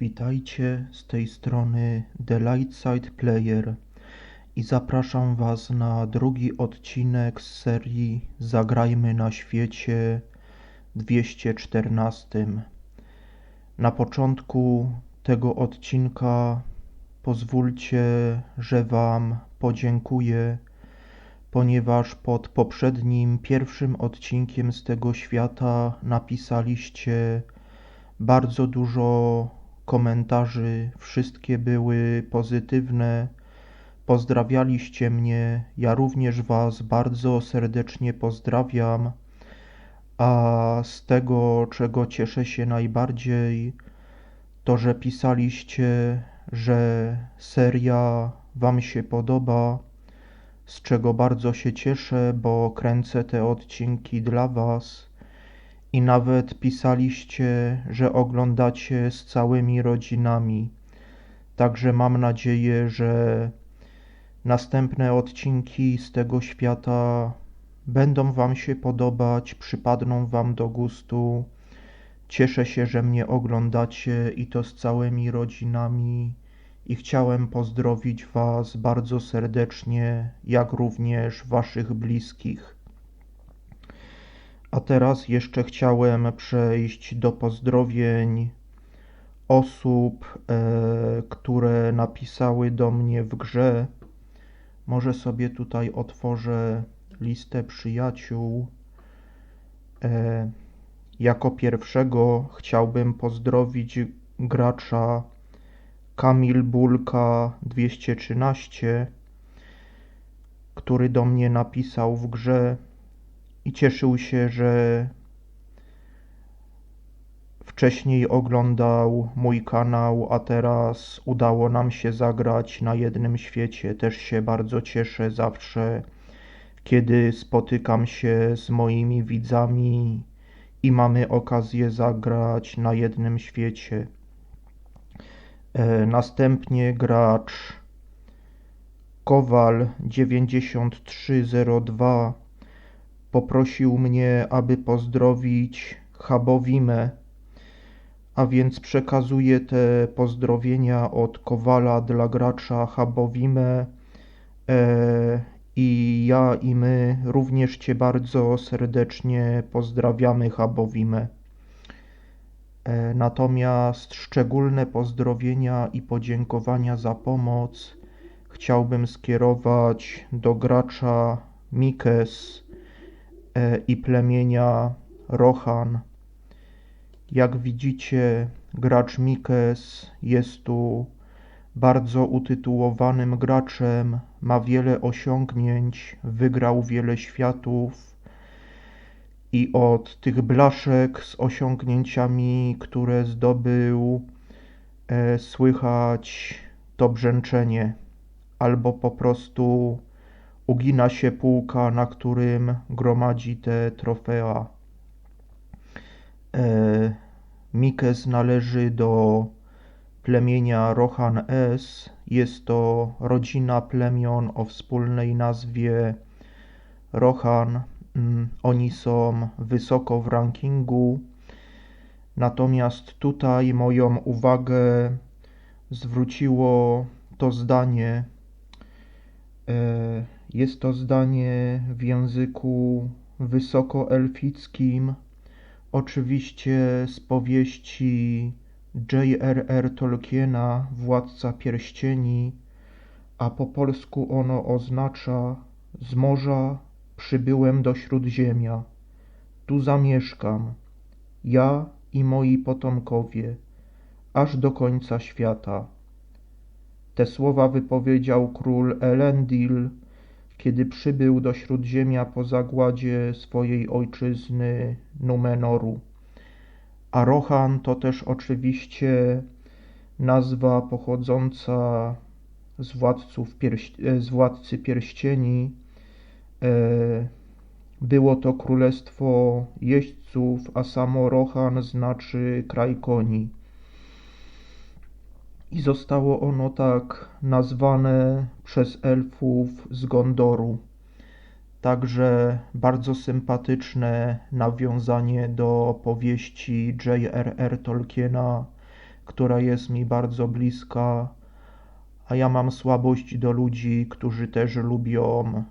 Witajcie z tej strony The Lightside Player i zapraszam Was na drugi odcinek z serii Zagrajmy na świecie 214. Na początku tego odcinka pozwólcie, że Wam podziękuję, ponieważ pod poprzednim, pierwszym odcinkiem z tego świata napisaliście bardzo dużo komentarzy, wszystkie były pozytywne. Pozdrawialiście mnie, ja również Was bardzo serdecznie pozdrawiam. A z tego, czego cieszę się najbardziej, to że pisaliście, że seria Wam się podoba, z czego bardzo się cieszę, bo kręcę te odcinki dla Was i nawet pisaliście, że oglądacie z całymi rodzinami. Także mam nadzieję, że następne odcinki z tego świata będą Wam się podobać, przypadną Wam do gustu. Cieszę się, że mnie oglądacie i to z całymi rodzinami. I chciałem pozdrowić Was bardzo serdecznie, jak również Waszych bliskich. A teraz jeszcze chciałem przejść do pozdrowień osób, e, które napisały do mnie w grze. Może sobie tutaj otworzę listę przyjaciół. E, jako pierwszego chciałbym pozdrowić gracza Kamil Bulka 213, który do mnie napisał w grze i cieszył się, że wcześniej oglądał mój kanał, a teraz udało nam się zagrać na jednym świecie. Też się bardzo cieszę zawsze, kiedy spotykam się z moimi widzami i mamy okazję zagrać na jednym świecie. E, następnie gracz Kowal 9302 poprosił mnie, aby pozdrowić Habowimę, a więc przekazuję te pozdrowienia od Kowala dla gracza Habowimę e, i ja i my również Cię bardzo serdecznie pozdrawiamy Habowimę. E, natomiast szczególne pozdrowienia i podziękowania za pomoc chciałbym skierować do gracza Mikes, i plemienia Rohan. Jak widzicie, gracz Mikes jest tu bardzo utytułowanym graczem, ma wiele osiągnięć, wygrał wiele światów i od tych blaszek z osiągnięciami, które zdobył, e, słychać to brzęczenie albo po prostu ugina się półka, na którym gromadzi te trofea. E, Mikes należy do plemienia Rohan S. Jest to rodzina plemion o wspólnej nazwie Rohan. Mm, oni są wysoko w rankingu. Natomiast tutaj moją uwagę zwróciło to zdanie. E, jest to zdanie w języku wysokoelfickim, oczywiście z powieści J.R.R. Tolkiena Władca Pierścieni, a po polsku ono oznacza z morza przybyłem do Śródziemia, tu zamieszkam, ja i moi potomkowie, aż do końca świata. Te słowa wypowiedział król Elendil, kiedy przybył do Śródziemia po zagładzie swojej ojczyzny Numenoru. A Rohan to też oczywiście nazwa pochodząca z, władców e, z władcy pierścieni. E, było to królestwo jeźdźców, a samo Rohan znaczy kraj koni i zostało ono tak nazwane przez elfów z Gondoru. Także bardzo sympatyczne nawiązanie do powieści J.R.R. Tolkiena, która jest mi bardzo bliska, a ja mam słabość do ludzi, którzy też lubią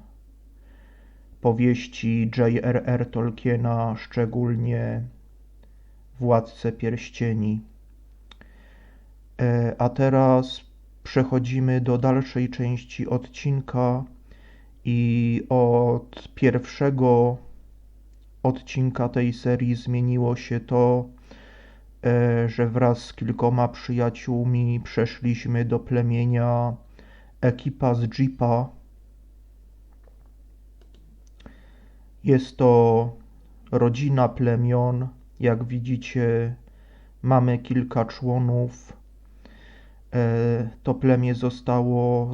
powieści J.R.R. Tolkiena, szczególnie Władcę Pierścieni. E, a teraz przechodzimy do dalszej części odcinka i od pierwszego odcinka tej serii zmieniło się to, e, że wraz z kilkoma przyjaciółmi przeszliśmy do plemienia ekipa z Jeepa. Jest to rodzina plemion. Jak widzicie, mamy kilka członów. E, to plemię zostało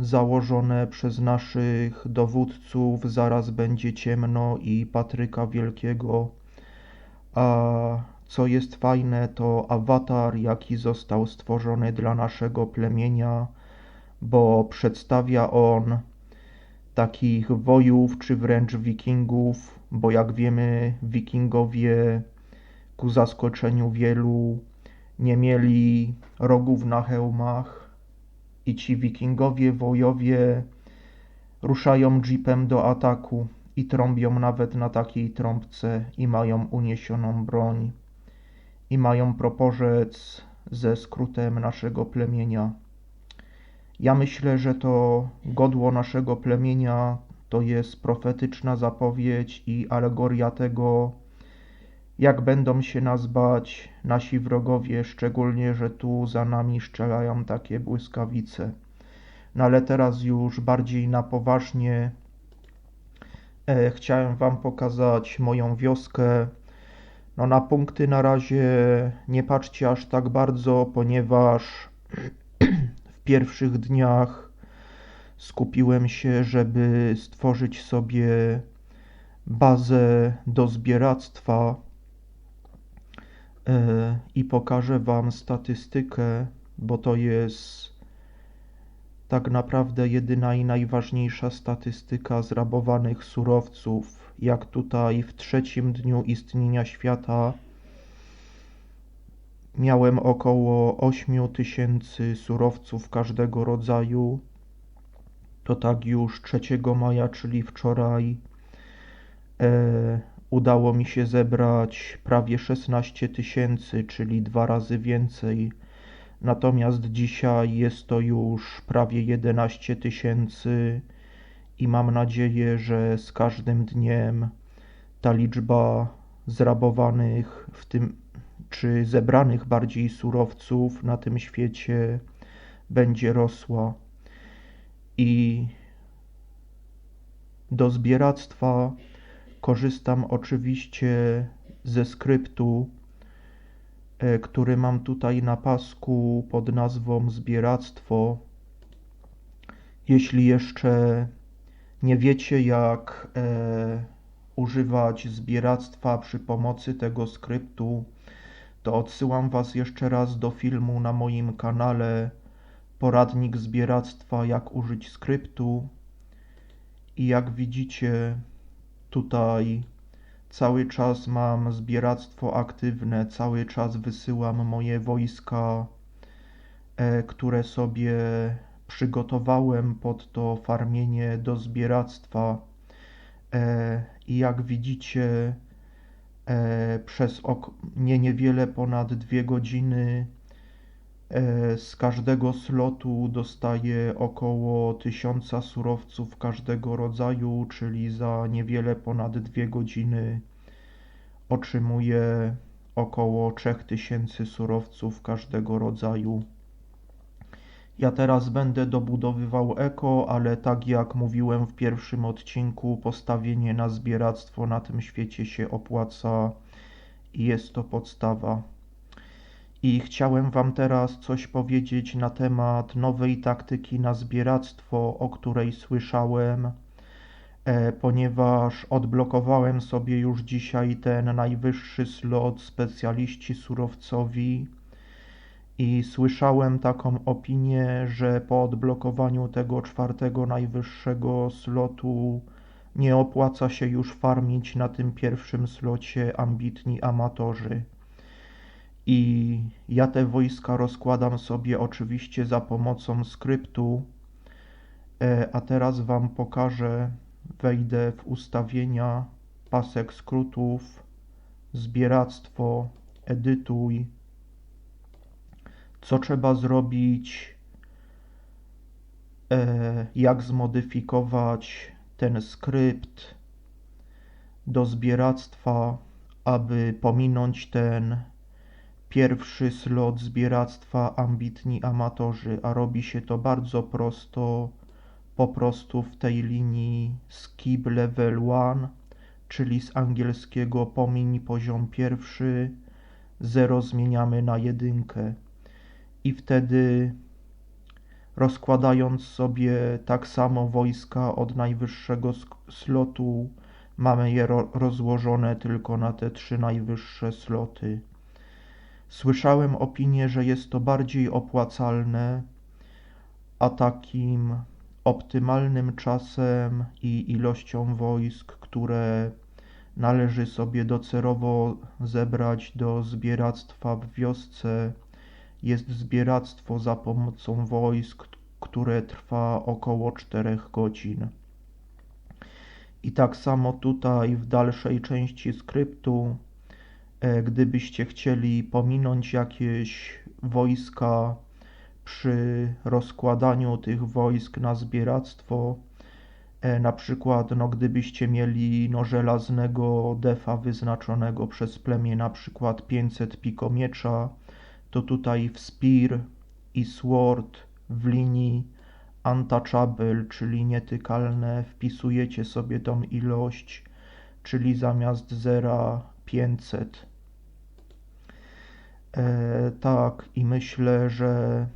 założone przez naszych dowódców. Zaraz będzie ciemno i Patryka Wielkiego. A co jest fajne, to awatar, jaki został stworzony dla naszego plemienia, bo przedstawia on takich wojów czy wręcz wikingów, bo jak wiemy, wikingowie ku zaskoczeniu wielu nie mieli rogów na hełmach i ci wikingowie wojowie ruszają jeepem do ataku i trąbią nawet na takiej trąbce i mają uniesioną broń i mają proporzec ze skrótem naszego plemienia. Ja myślę, że to godło naszego plemienia to jest profetyczna zapowiedź i alegoria tego, jak będą się nas bać nasi wrogowie, szczególnie, że tu za nami strzelają takie błyskawice. No ale teraz już bardziej na poważnie e, chciałem Wam pokazać moją wioskę. No na punkty na razie nie patrzcie aż tak bardzo, ponieważ w pierwszych dniach skupiłem się, żeby stworzyć sobie bazę do zbieractwa i pokażę Wam statystykę, bo to jest tak naprawdę jedyna i najważniejsza statystyka zrabowanych surowców. Jak tutaj w trzecim dniu istnienia świata miałem około 8 tysięcy surowców każdego rodzaju, to tak już 3 maja, czyli wczoraj, e, udało mi się zebrać prawie 16 tysięcy, czyli dwa razy więcej. Natomiast dzisiaj jest to już prawie 11 tysięcy i mam nadzieję, że z każdym dniem ta liczba zrabowanych w tym czy zebranych bardziej surowców na tym świecie będzie rosła. I do zbieractwa Korzystam oczywiście ze skryptu, e, który mam tutaj na pasku pod nazwą zbieractwo. Jeśli jeszcze nie wiecie, jak e, używać zbieractwa przy pomocy tego skryptu, to odsyłam Was jeszcze raz do filmu na moim kanale Poradnik zbieractwa, jak użyć skryptu. I jak widzicie, Tutaj cały czas mam zbieractwo aktywne, cały czas wysyłam moje wojska, e, które sobie przygotowałem pod to farmienie do zbieractwa. E, I jak widzicie, e, przez ok nie niewiele ponad dwie godziny z każdego slotu dostaję około 1000 surowców każdego rodzaju, czyli za niewiele ponad dwie godziny otrzymuję około 3000 surowców każdego rodzaju. Ja teraz będę dobudowywał eko, ale tak jak mówiłem w pierwszym odcinku, postawienie na zbieractwo na tym świecie się opłaca i jest to podstawa. I chciałem Wam teraz coś powiedzieć na temat nowej taktyki na zbieractwo, o której słyszałem, e, ponieważ odblokowałem sobie już dzisiaj ten najwyższy slot specjaliści surowcowi i słyszałem taką opinię, że po odblokowaniu tego czwartego najwyższego slotu nie opłaca się już farmić na tym pierwszym slocie ambitni amatorzy. I ja te wojska rozkładam sobie oczywiście za pomocą skryptu, E, a teraz Wam pokażę, wejdę w ustawienia, pasek skrótów, zbieractwo, edytuj, co trzeba zrobić, e, jak zmodyfikować ten skrypt do zbieractwa, aby pominąć ten pierwszy slot zbieractwa ambitni amatorzy, a robi się to bardzo prosto, po prostu w tej linii skip level 1, czyli z angielskiego pomiń poziom pierwszy, 0 zmieniamy na jedynkę i wtedy rozkładając sobie tak samo wojska od najwyższego slotu, mamy je ro rozłożone tylko na te trzy najwyższe sloty. Słyszałem opinię, że jest to bardziej opłacalne, a takim optymalnym czasem i ilością wojsk, które należy sobie docelowo zebrać do zbieractwa w wiosce, jest zbieractwo za pomocą wojsk, które trwa około 4 godzin. I tak samo tutaj w dalszej części skryptu, gdybyście chcieli pominąć jakieś wojska przy rozkładaniu tych wojsk na zbieractwo, e, na przykład, no, gdybyście mieli no, żelaznego defa wyznaczonego przez plemię, na przykład 500 pikomiecza, to tutaj w Spear i Sword w linii Untouchable, czyli nietykalne, wpisujecie sobie tą ilość, czyli zamiast 0 500. E, tak, i myślę, że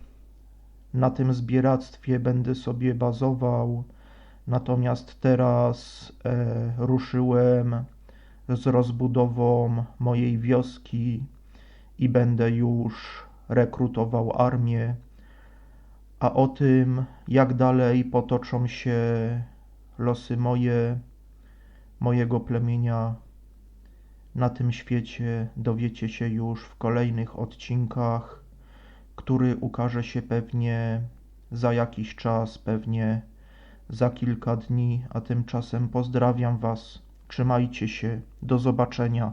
na tym zbieractwie będę sobie bazował. Natomiast teraz e, ruszyłem z rozbudową mojej wioski i będę już rekrutował armię. A o tym, jak dalej potoczą się losy moje, mojego plemienia na tym świecie, dowiecie się już w kolejnych odcinkach który ukaże się pewnie za jakiś czas, pewnie za kilka dni, a tymczasem pozdrawiam Was. Trzymajcie się. Do zobaczenia.